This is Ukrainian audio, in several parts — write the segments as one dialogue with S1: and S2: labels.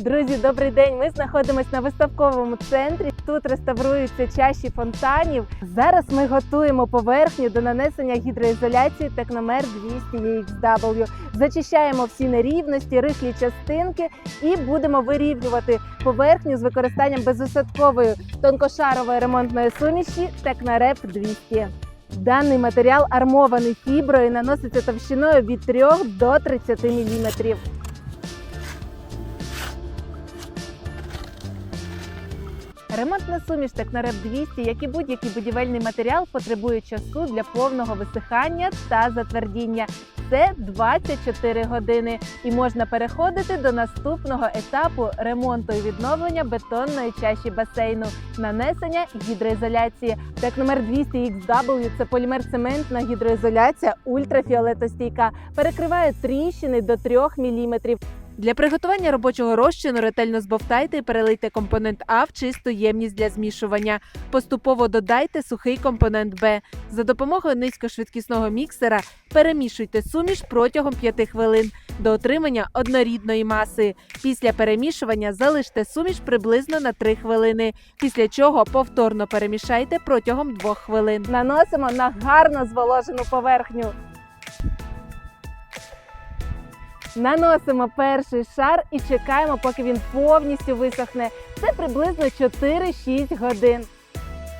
S1: Друзі, добрий день! Ми знаходимося на виставковому центрі. Тут реставруються чаші фонтанів. Зараз ми готуємо поверхню до нанесення гідроізоляції Техномер 200 EXW. Зачищаємо всі нерівності, рихлі частинки і будемо вирівнювати поверхню з використанням безосадкової тонкошарової ремонтної суміші Технореп 200. Даний матеріал армований фіброю наноситься товщиною від 3 до 30 мм. Ремонтна суміш Технореп 200, як і будь-який будівельний матеріал, потребує часу для повного висихання та затвердіння. Це 24 години, і можна переходити до наступного етапу ремонту і відновлення бетонної чаші басейну, нанесення гідроізоляції. Техномер 200 XW – це полімер-цементна гідроізоляція ультрафіолетостійка, перекриває тріщини до 3 мм. Для приготування робочого розчину ретельно збовтайте і перелийте компонент А в чисту ємність для змішування. Поступово додайте сухий компонент Б. За допомогою низькошвидкісного міксера перемішуйте суміш протягом 5 хвилин до отримання однорідної маси. Після перемішування залиште суміш приблизно на 3 хвилини, після чого повторно перемішайте протягом 2 хвилин. Наносимо на гарно зволожену поверхню. Наносимо перший шар і чекаємо, поки він повністю висохне. Це приблизно 4-6 годин.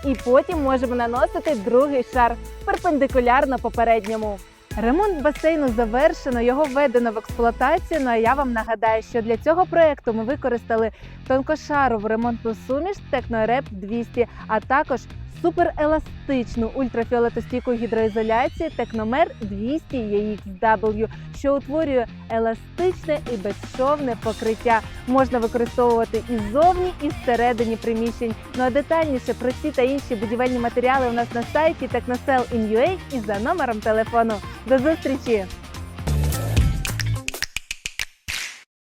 S1: І потім можемо наносити другий шар перпендикулярно попередньому. Ремонт басейну завершено, його введено в експлуатацію. Ну а я вам нагадаю, що для цього проекту ми використали тонкошарову ремонтну суміш Технореп 200, а також супереластичну ультрафіолетостійку гідроізоляцію Техномер 200 EXW, що утворює еластичне і безшовне покриття. Можна використовувати і ззовні, і всередині приміщень. Ну а детальніше про ці та інші будівельні матеріали у нас на сайті Technosell.in.ua і за номером телефону. До зустрічі!